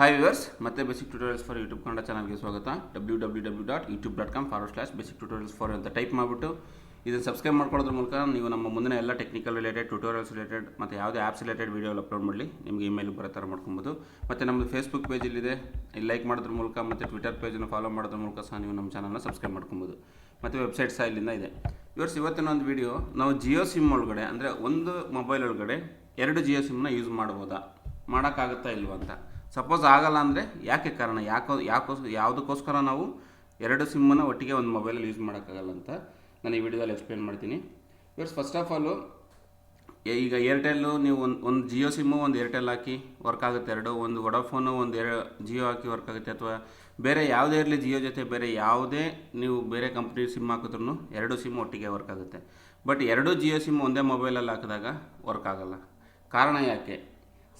Hi viewers ಮತ್ತೆ basic tutorials for YouTube Kannada ಚಾನಲ್ಗೆ ಸ್ವಾಗತ. W W W dot YouTube dot com forward slash basic tutorials for ಅಂತ type ಮಾಡಿಬಿಟ್ಟು ಇದನ್ನು subscribe ಮಾಡ್ಕೊಳ್ಳೋದ್ರ ಮೂಲಕ ನೀವು ನಮ್ಮ ಮುಂದಿನ ಎಲ್ಲ ಟೆಕ್ನಿಕಲ್ ರಿಲೇಟೆಡ್ ಟ್ಯೂಟೋರಿಯಲ್ಸ್ ರಿಲೇಟೆಡ್ ಮತ್ತು ಯಾವುದೇ ಆ್ಯಪ್ಸ್ ರಿಲೇಟೆಡ್ ವೀಡಿಯೋ ಅಪ್ಲೋಡ್ ಮಾಡಲಿ. ನಿಮಗೆ ಇಮೇಲ್ ಬರೋ ಥರ ಮಾಡ್ಕೊಬೋದು. ಮತ್ತು ನಮ್ಮದು ಫೇಸ್ಬುಕ್ ಪೇಜಲ್ಲಿದೆ ಇಲ್ಲಿ ಲೈಕ್ ಮಾಡೋದ್ರ ಮೂಲಕ ಮತ್ತು ಟ್ವಿಟರ್ ಪೇಜನ್ನು ಫಾಲೋ ಮಾಡೋದ್ರ ಮೂಲಕ ಸಹ ನೀವು ನಮ್ಮ ಚಾನಲ್ನ ಸಬ್ಸ್ಕ್ರೈಬ್ ಮಾಡ್ಕೊಬೋದು. ಮತ್ತು ವೆಬ್ಸೈಟ್ ಸಹ ಇಲ್ಲಿಂದ ಇದೆ. ಇವರ್ಸ್ ಇವತ್ತಿನ ಒಂದು ವಿಡಿಯೋ ನಾವು ಜಿಯೋ ಸಿಮ್ ಒಳಗಡೆ, ಅಂದರೆ ಒಂದು ಮೊಬೈಲ್ ಒಳಗಡೆ ಎರಡು ಜಿಯೋ ಸಿಮ್ನ ಯೂಸ್ ಮಾಡ್ಬೋದಾ? ಮಾಡೋಕ್ಕಾಗುತ್ತಾ ಇಲ್ವಾ ಅಂತ. ಸಪೋಸ್ ಆಗಲ್ಲ ಅಂದರೆ ಯಾಕೆ ಕಾರಣ? ಯಾಕೋ, ಯಾಕೋಸ್, ಯಾವುದಕ್ಕೋಸ್ಕರ ನಾವು ಎರಡು ಸಿಮ್ಮನ್ನು ಒಟ್ಟಿಗೆ ಒಂದು ಮೊಬೈಲಲ್ಲಿ ಯೂಸ್ ಮಾಡೋಕ್ಕಾಗಲ್ಲ ಅಂತ ನಾನು ಈ ವಿಡಿಯೋದಲ್ಲಿ ಎಕ್ಸ್ಪ್ಲೇನ್ ಮಾಡ್ತೀನಿ. ಇವರ್ಸ್ ಫಸ್ಟ್ ಆಫ್ ಆಲು ಈಗ ಏರ್ಟೆಲ್ಲು ನೀವು ಒಂದು ಒಂದು ಜಿಯೋ ಸಿಮ್ಮು ಒಂದು ಏರ್ಟೆಲ್ ಹಾಕಿ ವರ್ಕ್ ಆಗುತ್ತೆ ಎರಡು, ಒಂದು ವೊಡಾಫೋನು ಒಂದು ಎರ ಜಿಯೋ ಹಾಕಿ ವರ್ಕ್ ಆಗುತ್ತೆ ಅಥವಾ ಬೇರೆ ಯಾವುದೇ ಇರಲಿ ಜಿಯೋ ಜೊತೆ ಬೇರೆ ಯಾವುದೇ ನೀವು ಬೇರೆ ಕಂಪ್ನಿ ಸಿಮ್ ಹಾಕಿದ್ರೂ ಎರಡು ಸಿಮ್ ಒಟ್ಟಿಗೆ ವರ್ಕ್ ಆಗುತ್ತೆ. ಬಟ್ ಎರಡು ಜಿಯೋ ಸಿಮ್ ಒಂದೇ ಮೊಬೈಲಲ್ಲಿ ಹಾಕಿದಾಗ ವರ್ಕ್ ಆಗಲ್ಲ. ಕಾರಣ ಯಾಕೆ?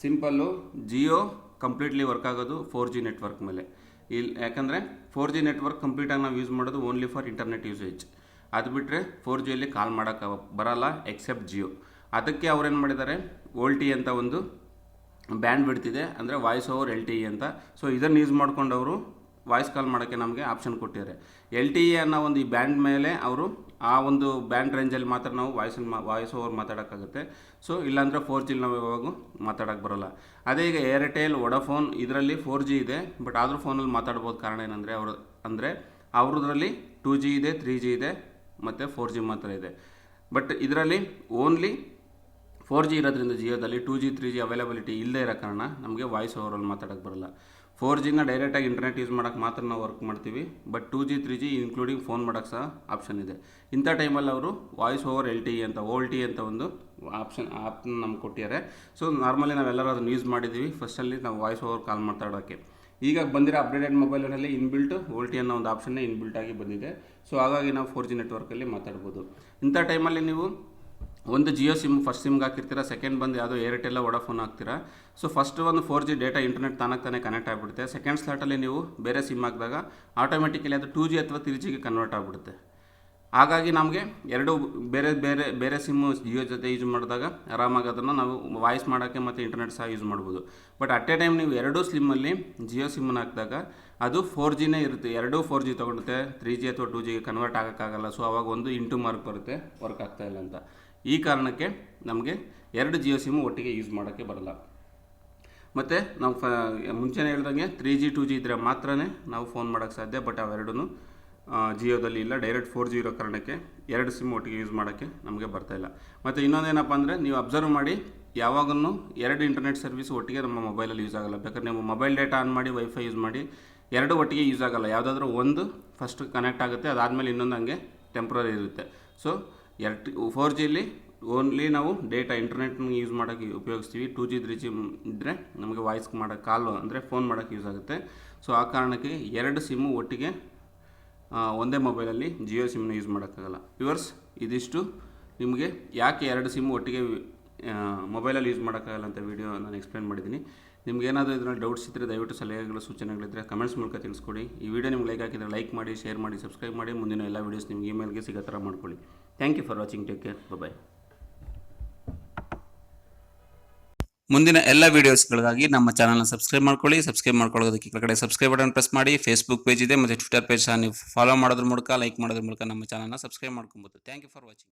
ಸಿಂಪಲ್ಲು ಜಿಯೋ ಕಂಪ್ಲೀಟ್ಲಿ ವರ್ಕ್ ಆಗೋದು ಫೋರ್ ಜಿ ನೆಟ್ವರ್ಕ್ ಮೇಲೆ. ಇಲ್ಲಿ ಯಾಕಂದರೆ ಫೋರ್ ಜಿ ನೆಟ್ವರ್ಕ್ ಕಂಪ್ಲೀಟಾಗಿ ನಾವು ಯೂಸ್ ಮಾಡೋದು ಓನ್ಲಿ ಫಾರ್ ಇಂಟರ್ನೆಟ್ ಯೂಸೇಜ್ ಅದು ಬಿಟ್ಟರೆ ಫೋರ್ ಜಿಯಲ್ಲಿ ಕಾಲ್ ಮಾಡೋಕ್ಕೆ ಬರಲ್ಲ ಎಕ್ಸೆಪ್ಟ್ ಜಿಯೋ ಅದಕ್ಕೆ ಅವ್ರೇನು ಮಾಡಿದ್ದಾರೆ ಓಲ್ಟಿ ಅಂತ ಒಂದು ಬ್ಯಾಂಡ್ ಬಿಡ್ತಿದೆ ಅಂದರೆ ವಾಯ್ಸ್ ಓವರ್ ಎಲ್ ಟಿ ಅಂತ. ಸೊ ಇದನ್ನು ಯೂಸ್ ಮಾಡ್ಕೊಂಡು ಅವರು ವಾಯ್ಸ್ ಕಾಲ್ ಮಾಡೋಕ್ಕೆ ನಮಗೆ ಆಪ್ಷನ್ ಕೊಟ್ಟಿದ್ದಾರೆ. ಎಲ್ ಟಿ ಇ ಅನ್ನೋ ಒಂದು ಈ ಬ್ಯಾಂಡ್ ಮೇಲೆ ಅವರು ಆ ಒಂದು ಬ್ಯಾಂಡ್ ರೇಂಜಲ್ಲಿ ಮಾತ್ರ ನಾವು ವಾಯ್ಸಲ್ಲಿ ವಾಯ್ಸ್ ಓವರ್ ಮಾತಾಡೋಕ್ಕಾಗುತ್ತೆ. ಸೊ ಇಲ್ಲಾಂದರೆ ಫೋರ್ ಜಿಲಿ ನಾವು ಯಾವಾಗೂ ಮಾತಾಡೋಕ್ಕೆ ಬರೋಲ್ಲ. ಅದೇ ಈಗ ಏರ್ಟೆಲ್ ವೊಡಾಫೋನ್ ಇದರಲ್ಲಿ ಫೋರ್ ಜಿ ಇದೆ ಬಟ್ ಆದರೂ ಫೋನಲ್ಲಿ ಮಾತಾಡ್ಬೋದು ಕಾರಣ ಏನಂದರೆ ಅವರು ಅಂದರೆ ಅವ್ರದ್ರಲ್ಲಿ ಟೂ ಜಿ ಇದೆ ತ್ರೀ ಜಿ ಇದೆ, ಮತ್ತು ಫೋರ್ ಜಿ ಮಾತ್ರ ಇದೆ. ಬಟ್ ಇದರಲ್ಲಿ ಓನ್ಲಿ ಫೋರ್ ಜಿ ಇರೋದ್ರಿಂದ ಜಿಯೋದಲ್ಲಿ two G three G availability ಇಲ್ಲದೇ ಇರೋ ಕಾರಣ ನಮಗೆ ವಾಯ್ಸ್ ಓವರಲ್ಲಿ ಮಾತಾಡೋಕ್ಕೆ ಬರಲ್ಲ. ಫೋರ್ ಜಿನ ಡೈರೆಕ್ಟಾಗಿ ಇಂಟರ್ನೆಟ್ ಯೂಸ್ ಮಾಡೋಕ್ಕೆ ಮಾತ್ರ ನಾವು ವರ್ಕ್ ಮಾಡ್ತೀವಿ. But two G three G including phone ಮಾಡೋಕ್ಕೆ ಸಹ ಆಪ್ಷನ್ ಇದೆ. ಇಂಥ ಟೈಮಲ್ಲಿ ಅವರು ವಾಯ್ಸ್ ಓವರ್ ಎಲ್ ಟಿ ಅಂತ ಓಲ್ ಟಿ ಅಂತ ಒಂದು ಆಪ್ಷನ್ ಆ್ಯಪ್ನ ನಮ್ಗೆ ಕೊಟ್ಟಿದ್ದಾರೆ ಸೊ ನಾರ್ಮಲಿ ನಾವೆಲ್ಲರೂ ಅದನ್ನು ಯೂಸ್ ಮಾಡಿದ್ದೀವಿ ಫಸ್ಟಲ್ಲಿ ನಾವು ವಾಯ್ಸ್ ಓವರ್ ಕಾಲ್ ಮಾತಾಡೋಕ್ಕೆ ಈಗ ಬಂದಿರೋ ಅಪ್ಡೇಟೆಡ್ ಮೊಬೈಲ್ನಲ್ಲಿ ಇನ್ಬಿಲ್ಟ್ ಓಲ್ ಟಿ ಅನ್ನೋ ಒಂದು ಆಪ್ಷನ್ನೇ ಇನ್ಬಿಲ್ಟ್ ಆಗಿ ಬಂದಿದೆ. ಸೊ ಹಾಗಾಗಿ ನಾವು ಫೋರ್ ಜಿ ನೆಟ್ವರ್ಕಲ್ಲಿ ಮಾತಾಡ್ಬೋದು. ಇಂಥ ಟೈಮಲ್ಲಿ ನೀವು ಒಂದು ಜಿಯೋ ಸಿಮ್, ಫಸ್ಟ್ ಸಿಮ್ಗೆ ಹಾಕಿರ್ತೀರ ಸೆಕೆಂಡ್ ಬಂದು ಯಾವುದೋ ಏರ್ಟೆಲ್ಲ ವಡಾಫೋನ್ ಹಾಕ್ತೀರಾ. ಸೊ ಫಸ್ಟ್ ಒಂದು ಫೋರ್ ಜಿ ಡೇಟಾ ಇಂಟರ್ನೆಟ್ ತಾನಾಗ ತಾನೇ ಕನೆಕ್ಟ್ ಆಗಿಬಿಡುತ್ತೆ. ಸೆಕೆಂಡ್ ಸ್ಲಾಟಲ್ಲಿ ನೀವು ಬೇರೆ ಸಿಮ್ ಹಾಕಿದಾಗ ಆಟೋಮೆಟಿಕಲಿ ಅದು ಟೂ ಜಿ ಅಥವಾ ತ್ರೀ ಜಿಗೆ ಕನ್ವರ್ಟ್ ಆಗಿಬಿಡುತ್ತೆ. ಹಾಗಾಗಿ ನಮಗೆ ಎರಡು ಬೇರೆ ಬೇರೆ ಬೇರೆ ಸಿಮ್ಮು ಜಿಯೋ ಜೊತೆ ಯೂಸ್ ಮಾಡಿದಾಗ ಆರಾಮಾಗಿ ಅದನ್ನು ನಾವು ವಾಯ್ಸ್ ಮಾಡೋಕ್ಕೆ ಮತ್ತು ಇಂಟರ್ನೆಟ್ ಸಹ ಯೂಸ್ ಮಾಡ್ಬೋದು. ಬಟ್ ಅಟ್ ಎ ಟೈಮ್ ನೀವು ಎರಡೂ ಸಿಮ್ಮಲ್ಲಿ ಜಿಯೋ ಸಿಮ್ಮನ್ನು ಹಾಕಿದಾಗ ಅದು ಫೋರ್ ಜಿನೇ ಇರುತ್ತೆ. ಎರಡೂ ಫೋರ್ ಜಿ ತೊಗೊಳುತ್ತೆ ತ್ರೀ ಜಿ ಅಥವಾ ಟೂ ಜಿಗೆ ಕನ್ವರ್ಟ್ ಆಗೋಕ್ಕಾಗಲ್ಲ. ಸೊ ಅವಾಗ ಒಂದು ಇಂಟು ಮಾರ್ಕ್ ಬರುತ್ತೆ. ವರ್ಕ್ ಆಗ್ತಾ ಇಲ್ಲ ಅಂತ. ಈ ಕಾರಣಕ್ಕೆ ನಮಗೆ ಎರಡು ಜಿಯೋ ಸಿಮ್ಮು ಒಟ್ಟಿಗೆ ಯೂಸ್ ಮಾಡೋಕ್ಕೆ ಬರಲ್ಲ. ಮತ್ತು ನಾವು ಫ, ಮುಂಚೆನೇ ಹೇಳ್ದಂಗೆ ತ್ರೀ ಜಿ ಟೂ ಜಿ ಇದ್ದರೆ ಮಾತ್ರ ನಾವು ಫೋನ್ ಮಾಡೋಕ್ಕೆ ಸಾಧ್ಯ ಬಟ್ ಅವೆರಡೂ ಜಿಯೋದಲ್ಲಿ ಇಲ್ಲ. ಡೈರೆಕ್ಟ್ ಫೋರ್ ಜಿ ಇರೋ ಕಾರಣಕ್ಕೆ ಎರಡು ಸಿಮ್ ಒಟ್ಟಿಗೆ ಯೂಸ್ ಮಾಡೋಕ್ಕೆ ನಮಗೆ ಬರ್ತಾಯಿಲ್ಲ ಮತ್ತು ಇನ್ನೊಂದೇನಪ್ಪ ಅಂದರೆ ನೀವು ಅಬ್ಸರ್ವ್ ಮಾಡಿ ಯಾವಾಗೂ ಎರಡು ಇಂಟರ್ನೆಟ್ ಸರ್ವಿಸ್ ಒಟ್ಟಿಗೆ ನಮ್ಮ ಮೊಬೈಲಲ್ಲಿ ಯೂಸ್ ಆಗಲ್ಲ. ಬೇಕಾದ್ರೆ ನೀವು ಮೊಬೈಲ್ ಡೇಟಾ ಆನ್ ಮಾಡಿ ವೈಫೈ ಯೂಸ್ ಮಾಡಿ, ಎರಡು ಒಟ್ಟಿಗೆ ಯೂಸ್ ಆಗಲ್ಲ. ಯಾವುದಾದ್ರೂ ಒಂದು ಫಸ್ಟ್ ಕನೆಕ್ಟ್ ಆಗುತ್ತೆ, ಅದಾದಮೇಲೆ ಇನ್ನೊಂದು ಹಂಗೆ ಟೆಂಪ್ರರಿ ಇರುತ್ತೆ. ಸೊ ಎರಡು ಫೋರ್ ಜಿಲಿ ಓನ್ಲಿ ನಾವು ಡೇಟಾ ಇಂಟರ್ನೆಟ್ನ ಯೂಸ್ ಮಾಡೋಕ್ಕೆ ಉಪಯೋಗಿಸ್ತೀವಿ. ಟೂ ಜಿ ತ್ರೀ ಜಿ ಇದ್ದರೆ ನಮಗೆ ವಾಯ್ಸ್ ಮಾಡೋಕ್ಕೆ ಕಾಲು ಅಂದರೆ ಫೋನ್ ಮಾಡೋಕ್ಕೆ ಯೂಸ್ ಆಗುತ್ತೆ. ಸೊ ಆ ಕಾರಣಕ್ಕೆ ಎರಡು ಸಿಮ್ಮು ಒಟ್ಟಿಗೆ ಒಂದೇ ಮೊಬೈಲಲ್ಲಿ ಜಿಯೋ ಸಿಮ್ನ ಯೂಸ್ ಮಾಡೋಕ್ಕಾಗಲ್ಲ. ಯುವರ್ಸ್ ಇದಿಷ್ಟು. ನಿಮಗೆ ಯಾಕೆ ಎರಡು ಸಿಮ್ಮು ಒಟ್ಟಿಗೆ ಮೊಬೈಲಲ್ಲಿ ಯೂಸ್ ಮಾಡೋಕ್ಕಾಗಲ್ಲ ಅಂತ ವೀಡಿಯೋ ನಾನು ಎಕ್ಸ್ಪ್ಲೇನ್ ಮಾಡಿದ್ದೀನಿ. ನಿಮ್ಗೆ ಏನಾದರೂ ಇದರಲ್ಲಿ ಡೌಟ್ಸ್ ಇದ್ದರೆ ದಯವಿಟ್ಟು ಸಲಹೆಗಳು ಸೂಚನೆಗಳಿದ್ದರೆ ಕಮೆಂಟ್ಸ್ ಮೂಲಕ ತಿಳಿಸ್ಕೊಡಿ. ಈ ವಿಡಿಯೋ ನಿಮ್ಗೆ ಲೈಕ್ ಹಾಕಿದರೆ ಲೈಕ್ ಮಾಡಿ ಶೇರ್ ಮಾಡಿ ಸಬ್ಸ್ಕ್ರೈಬ್ ಮಾಡಿ, ಮುಂದಿನ ಎಲ್ಲ ವೀಡಿಯೋಸ್ ನಿಮ್ಗೆ ಇಮೇಲ್ಗೆ ಸಿಗೋ ಥರ ಮಾಡ್ಕೊಳ್ಳಿ. Thank you for watching take care bye ಮುಂದಿನ ಎಲ್ಲ ವೀಡಿಯೋಸ್ಗಳಿಗಾಗಿ ನಮ್ಮ ಚಾನಲ್ನ ಸಬ್ಸ್ಕ್ರೈಬ್ ಮಾಡ್ಕೊಳ್ಳಿ. ಸಬ್ಸ್ಕ್ರೈಬ್ ಮಾಡ್ಕೊಳ್ಳೋದಕ್ಕೆ ಕೆಳಗಡೆ ಸಬ್ಸ್ಕ್ರೈಬ್ ಬಟನ್ ಪ್ರೆಸ್ ಮಾಡಿ. ಫೇಸ್ಬುಕ್ ಪೇಜ್ ಇದೆ, ಮತ್ತು ಟ್ವಿಟರ್ ಪೇಜ್ ನೀವು ಫಾಲೋ ಮಾಡೋದ್ರ ಮೂಲಕ ಲೈಕ್ ಮಾಡೋದ್ರ ಮೂಲಕ ನಮ್ಮ ಚಾನಲ್ನ ಸಬ್ಸ್ಕ್ರೈಬ್ ಮಾಡ್ಕೊಬೋದು. Thank you for watching